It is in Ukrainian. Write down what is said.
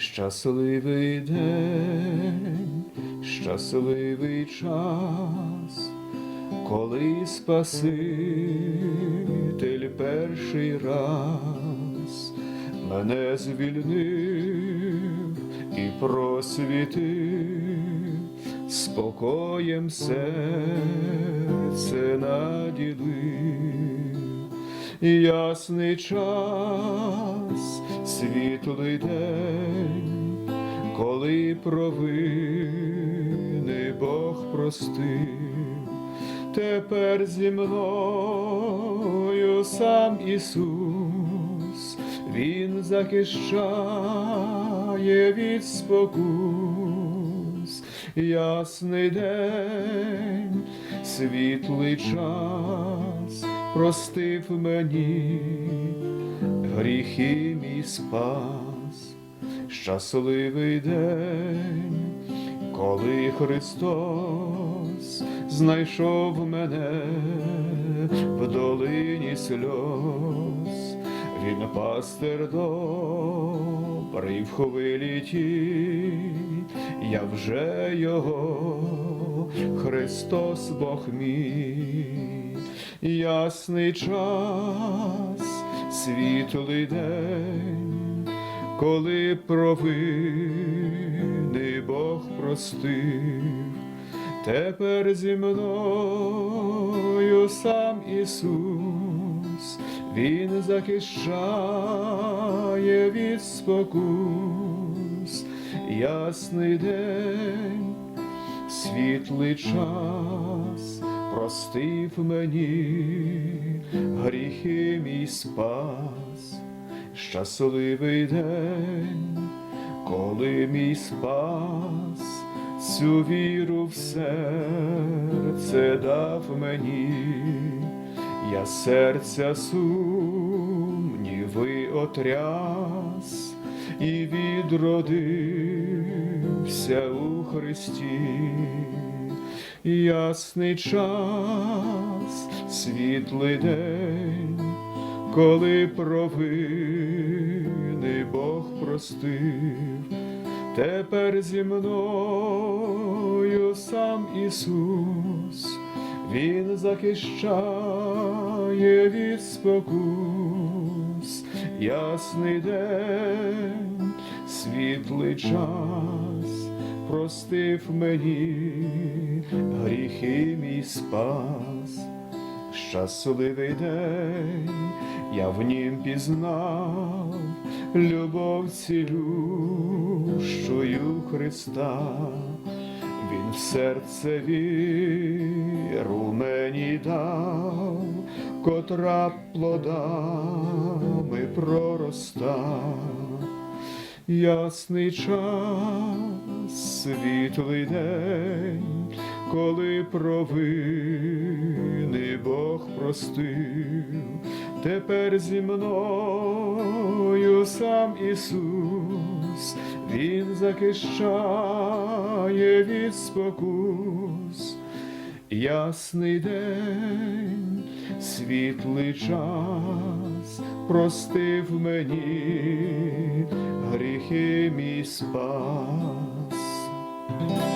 щасливий день, щасливий час, коли Спаситель перший раз мене звільнив і просвітив, спокоєм серце наділив, ясний час, світлий день, коли провини Бог простив, тепер зі мною сам Ісус, Він захищає від спокус, ясний день, світлий час, простив мені гріхи мій спас, щасливий день, коли Христос знайшов мене в долині сльоз, він пастир добрий в хвилі ті, я вже його, Христос Бог мій, ясний час, світлий день, коли провини Бог простив, тепер зі мною сам Ісус, Він захищає від спокус, ясний день, світлий час, простив мені гріхи мій спас, щасливий день, коли мій спас, цю віру в серце дав мені, я серця сумніви отряс і відродився у Христі ясний час, світлий день, коли провини Бог простив, тепер зі мною сам Ісус, Він захищає від спокус, ясний день, світлий час простив мені гріхи мій спас, щасливий день, я в нім пізнав. Любов цілющую Христа, Він в серце віру мені дав, котра плодами пророста. Ясний час, світлий день, коли провини Бог простив, тепер зі мною сам Ісус, Він захищає від спокус. Ясний день, світлий час, простив мені гріхи мій спас. Thank you.